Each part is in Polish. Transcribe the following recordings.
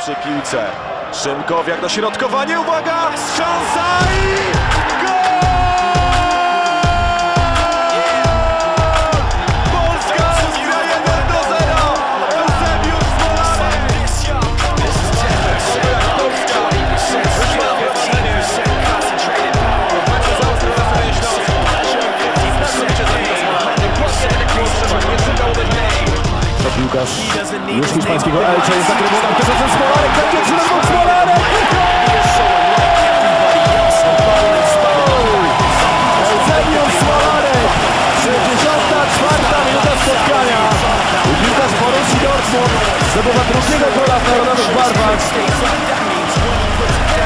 przy piłce. Szymkowiak dośrodkowanie, uwaga! Szansa i piłkarz już hiszpańskiego Elche jest zakręcony na tymczasem Smolarek, będzie dwóch Smolarek! Eusebiusz Smolarek! 64 minuta spotkania piłkarz Borussii Dortmund zdobywa drugiego gola w narodowych barwach.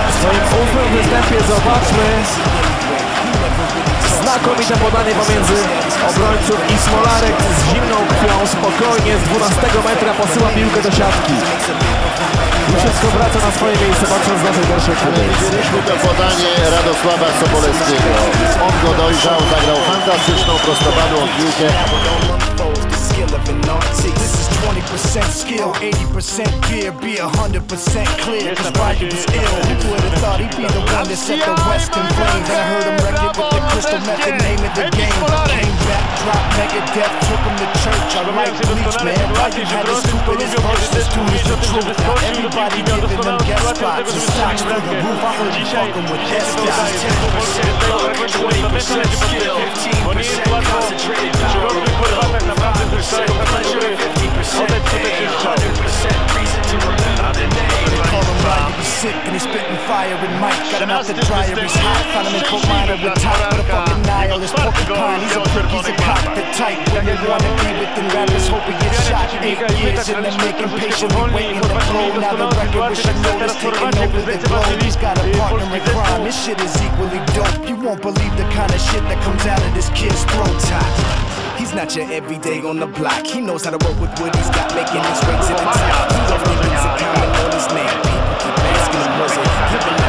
W swoim ósmym występie zobaczmy Znakomite podanie pomiędzy obrońców i Smolarek z zimną krwią spokojnie z 12 metra posyła piłkę do siatki. I wszystko wraca na swoje miejsce patrząc na tej perspektywy. Widzieliśmy to podanie Radosława Sobolewskiego. On go dojrzał, zagrał fantastyczną, prostopadłą piłkę. 20% skill, 80% gear, be 100% clear. Cause Ryder was ill. Who would have thought he'd be the one that set the West in flames? I heard him wreck it with the crystal method, name of the game. Came back, dropped mega death, took him to church. I like bleach, man. Why you had the stupidest verses to is the truth. Now everybody giving them guest spots and stocks through the roof. I heard you fucking with this guy. 10% skill, 15% concentrated power. tak naprawdę dostają pleasure, oddać skuteczny strzał. Call him sick and he's spitting fire and Mike got him out the dryer, he's hot, found him in Fort Minor with top, but a fucking nihilist porcupine, he's a prick, he's a cock, the type, they wanna be with them rappers, hope he gets shot, eight years in the making, patiently waiting to blow, now the record with notice, taking over the globe, he's got a partner in crime, this shit is equally dope, you won't believe the kind of shit that comes out of this kid's throat, top. He's not your everyday on the block. He knows how to work with what he's got, making his way to the top. He left niggas a comment on his name. People keep asking him, it?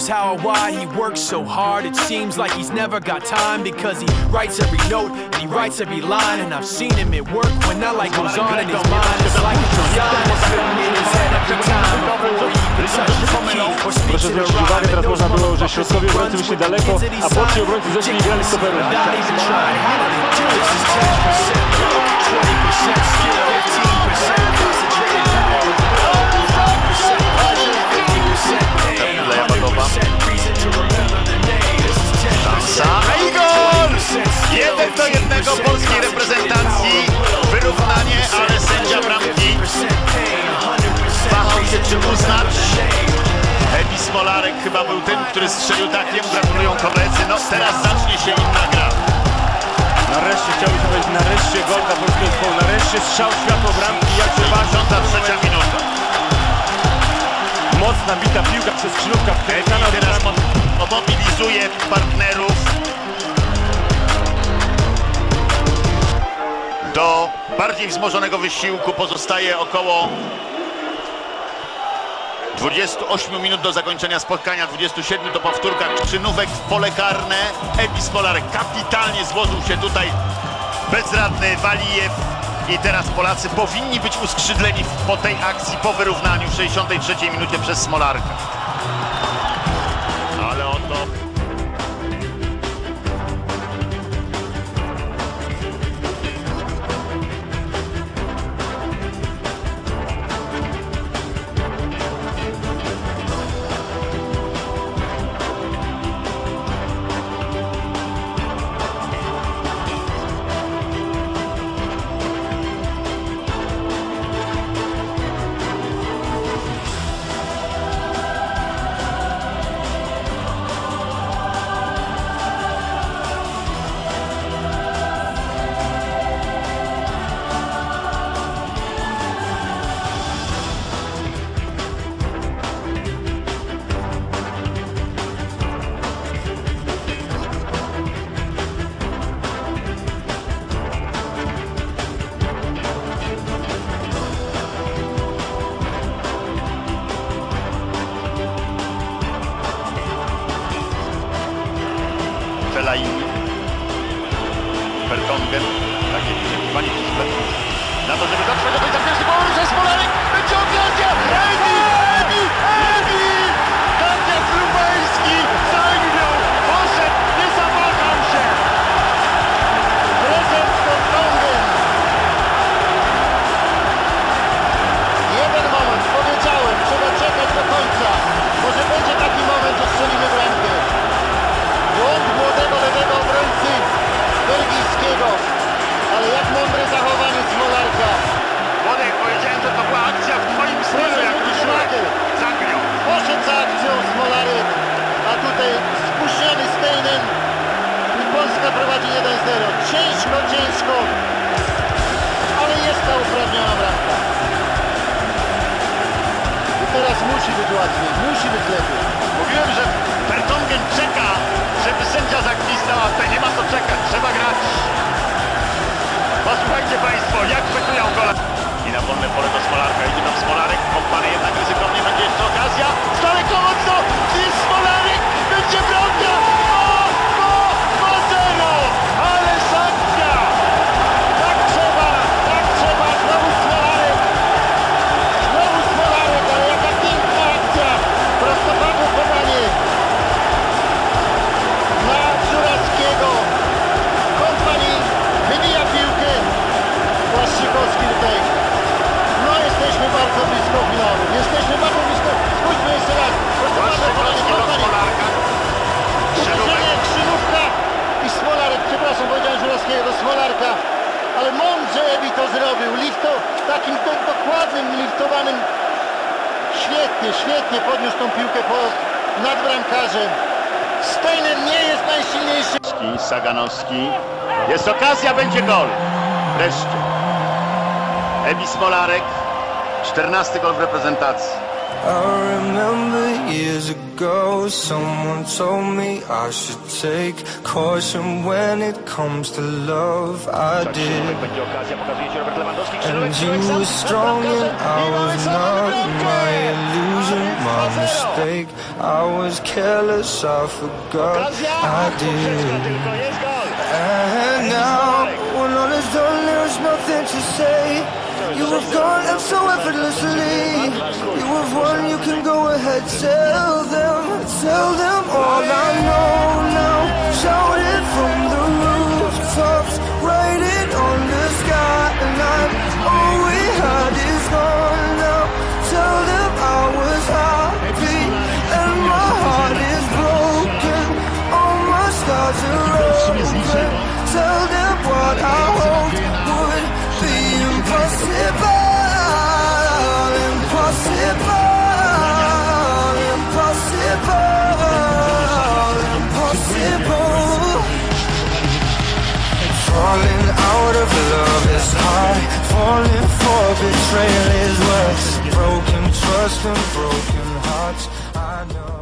Knows how or why he works so hard. It seems like he's never got time because he writes every note and he writes every line. And I've seen him at work when that light goes on in his mind. It's like a design that's written in his head every time before he even touches the key or speaks Proszę the zwrócić uwagę, rhyme. teraz And można those było, że środkowi obrońcy wyszli daleko, a boczni obrońcy zeszli i grali stoperem. Not even trying. How did he do this? Is 10% 20% do jednego polskiej reprezentacji. Wyrównanie, ale sędzia bramki wahał się czy uznać. Ebi Smolarek chyba był tym, który strzelił takiem. Gratulują koledzy. No teraz zacznie się inna gra. Nareszcie chciałbym powiedzieć, nareszcie gol dla polskiego zespołu, nareszcie strzał światło bramki, jak się ważą. 53 minuta. Mocna bita piłka przez wkręcana Ebi teraz mobilizuje partnerów do bardziej wzmożonego wysiłku. Pozostaje około 28 minut do zakończenia spotkania, 27 to powtórka Krzynówek w pole karne. Ebi Smolarek kapitalnie złożył się tutaj bezradny Walijew i teraz Polacy powinni być uskrzydleni po tej akcji, po wyrównaniu w 63 minucie przez Smolarka. Fellaini, Vertonghen, takie przebiwanie Hiszpanów na to, żeby Ciężko, ciężko. Ale jest ta uprawniona bramka. I teraz musi być łatwiej, musi być lepiej. Mówiłem, że Vertonghen czeka, żeby sędzia zagwizdał, a tutaj nie ma co czekać, trzeba grać. Posłuchajcie Państwo, jak wykują gole. I na wolne pole liftowanym Świetnie, świetnie podniósł tą piłkę po, nad bramkarzem. Steiner nie jest najsilniejszy. Saganowski. Jest okazja, będzie gol. Wreszcie. Ebi Smolarek. 14 gol w reprezentacji. I remember years ago, someone told me I should take caution when it comes to love. I did. Będzie okazja, pokazuje się And you were strong and I was not my illusion, my mistake. I was careless, I forgot I did. And now, when all is done, there's nothing to say. You have gone up so effortlessly. You have I tell them. Impossible. Falling out of love is hard. Falling for betrayal is worse. Broken trust and broken hearts. I know.